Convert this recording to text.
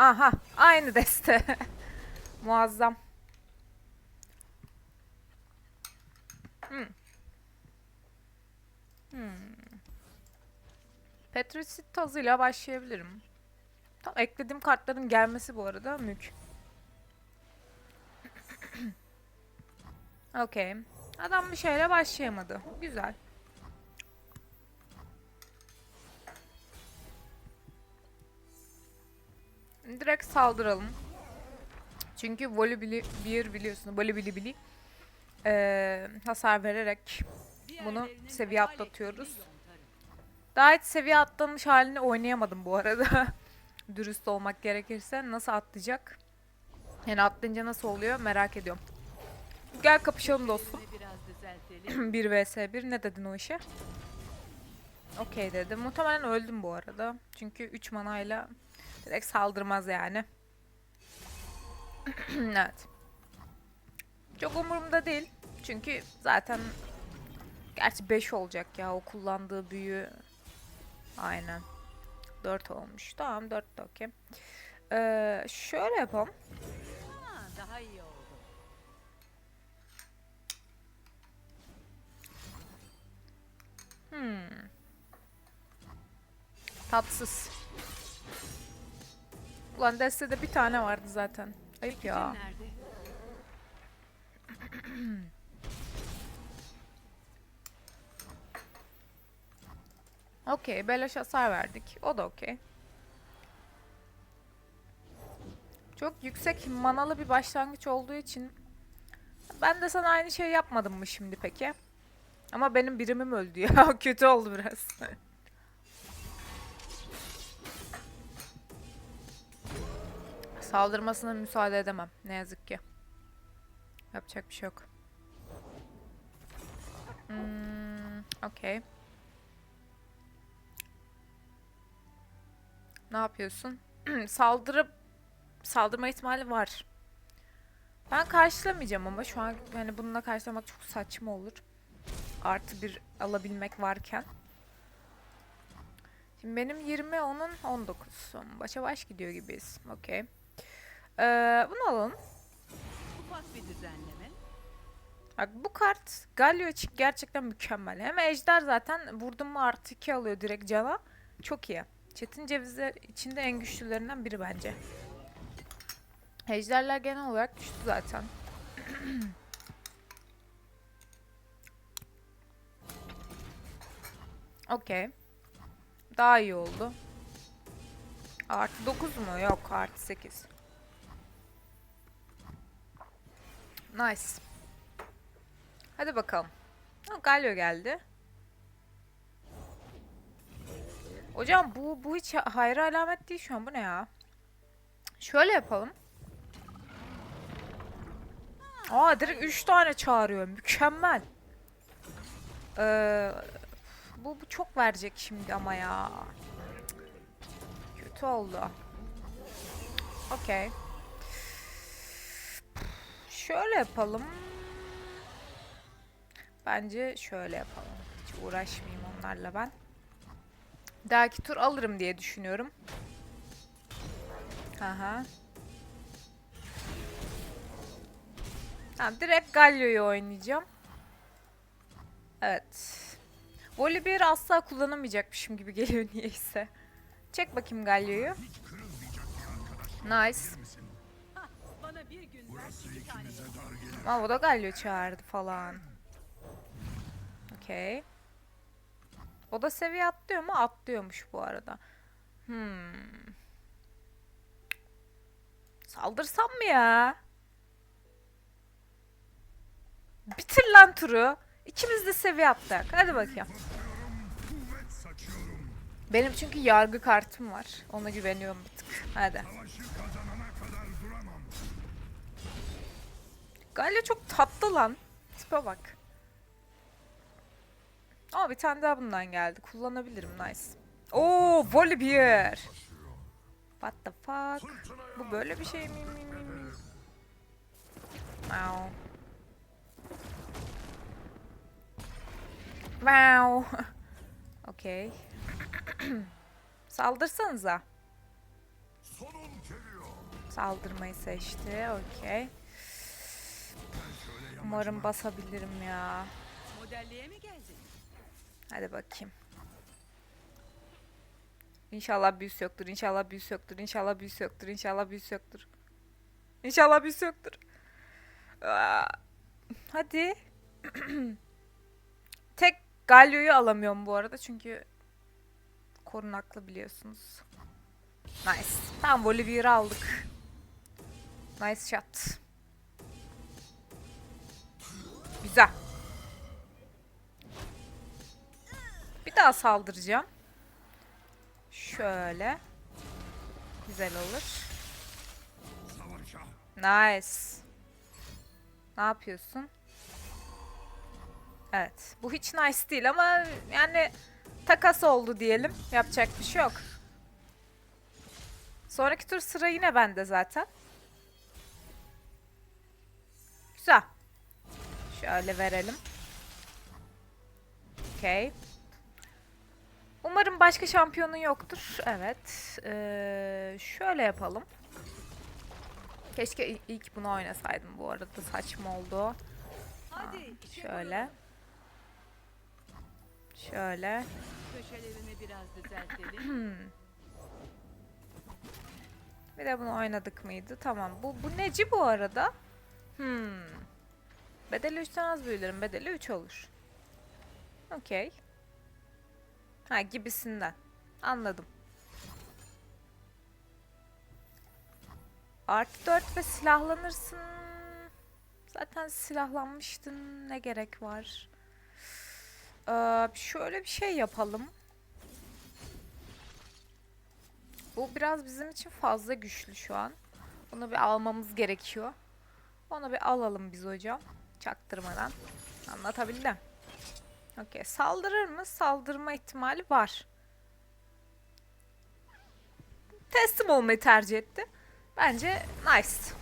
Aha aynı deste. Muazzam. Hmm. Hmm. Petrosit tazıyla başlayabilirim. Tam eklediğim kartların gelmesi bu arada mük. Okey. Adam bir şeyle başlayamadı. Güzel. Direkt saldıralım. Çünkü volibili bir biliyorsun volibili bili eee, hasar vererek bunu seviye atlatıyoruz. Daha hiç seviye atlamış halini oynayamadım bu arada. Dürüst olmak gerekirse nasıl atlayacak? Yani atlayınca nasıl oluyor merak ediyorum. Gel kapışalım dostum. biraz düzeltelim. 1 vs 1 ne dedin o işe? Okey dedi. Muhtemelen öldüm bu arada. Çünkü 3 manayla direkt saldırmaz yani. evet. Çok umurumda değil. Çünkü zaten gerçi 5 olacak ya o kullandığı büyü. Aynen. 4 olmuş. Tamam 4 de okey. Ee, şöyle yapalım. Ha, daha iyi oldu. Hmm. Tatsız. Ulan destede bir tane vardı zaten. Ayıp ya. Okey, beleş hasar verdik. O da okey. Çok yüksek manalı bir başlangıç olduğu için ben de sana aynı şey yapmadım mı şimdi peki? Ama benim birimim öldü ya. Kötü oldu biraz. Saldırmasına müsaade edemem. Ne yazık ki. Yapacak bir şey yok. Hmm, okey. Ne yapıyorsun? Saldırıp saldırma ihtimali var. Ben karşılamayacağım ama şu an yani bununla karşılamak çok saçma olur. Artı bir alabilmek varken. Şimdi benim 20, onun 19. Başa baş gidiyor gibiyiz. Okey. Ee, bunu alalım. Ufak bir düzenleme. Bak bu kart Galio için gerçekten mükemmel. Hem Ejder zaten vurdum mu artı 2 alıyor direkt cana. Çok iyi. Çetin cevizler içinde en güçlülerinden biri bence. Ejderler genel olarak güçlü zaten. Okey. Daha iyi oldu. Artı 9 mu? Yok artı 8. Nice. Hadi bakalım. Ha, Galio geldi. Hocam bu bu hiç hayra alamet değil şu an. Bu ne ya? Şöyle yapalım. Aa direkt 3 tane çağırıyor. Mükemmel. Ee, bu, bu çok verecek şimdi ama ya. Kötü oldu. Okey. Şöyle yapalım. Bence şöyle yapalım. Hiç uğraşmayayım onlarla ben. Dahaki tur alırım diye düşünüyorum. Aha. Tamam, direkt Galio'yu oynayacağım. Evet. Volibear'ı asla kullanamayacakmışım gibi geliyor niyeyse. Çek bakayım Galio'yu. Nice. Bana bir gün ver iki tane. Ama o da Galio çağırdı falan. Okey. O da seviye atlıyor mu? Atlıyormuş bu arada. Hmm. Saldırsam mı ya? Bitir lan turu. İkimiz de seviye attık. Hadi bakayım. Benim çünkü yargı kartım var. Ona güveniyorum bir tık. Hadi. Galio çok tatlı lan. Tipe bak. Aa bir tane daha bundan geldi. Kullanabilirim. Nice. Oo Volibear. What the fuck? Bu böyle bir şey mi? mi, mi, mi? Wow. Wow. Okey. Saldırsanıza. Saldırmayı seçti. Okey. Umarım basabilirim ya. Modelliğe mi geldin? Hadi bakayım. İnşallah büyüsü yoktur. İnşallah büyüsü yoktur. İnşallah büyüsü yoktur. İnşallah büyüsü yoktur. İnşallah büyüsü yoktur. Aa, Hadi. Tek Galio'yu alamıyorum bu arada çünkü korunaklı biliyorsunuz. Nice. Tamam Volibear'ı aldık. Nice shot. Güzel. Bir daha saldıracağım. Şöyle. Güzel olur. Nice. Ne yapıyorsun? Evet. Bu hiç nice değil ama yani takas oldu diyelim. Yapacak bir şey yok. Sonraki tur sıra yine bende zaten. Güzel. Şöyle verelim. Okey. Umarım başka şampiyonun yoktur. Evet. Ee, şöyle yapalım. Keşke il- ilk bunu oynasaydım bu arada. Saçma oldu. Hadi. işte Şöyle. Şöyle. bu. Köşelerini biraz düzeltelim. Bir de bunu oynadık mıydı? Tamam. Bu, bu neci bu arada? Hmm. Bedeli 3'ten az büyülerim. Bedeli 3 olur. Okey. Ha gibisinden. Anladım. Artı 4 ve silahlanırsın. Zaten silahlanmıştın. Ne gerek var? Ee, şöyle bir şey yapalım. Bu biraz bizim için fazla güçlü şu an. Onu bir almamız gerekiyor. Onu bir alalım biz hocam. Çaktırmadan. Anlatabildim. Okey. Saldırır mı? Saldırma ihtimali var. Teslim olmayı tercih etti. Bence nice.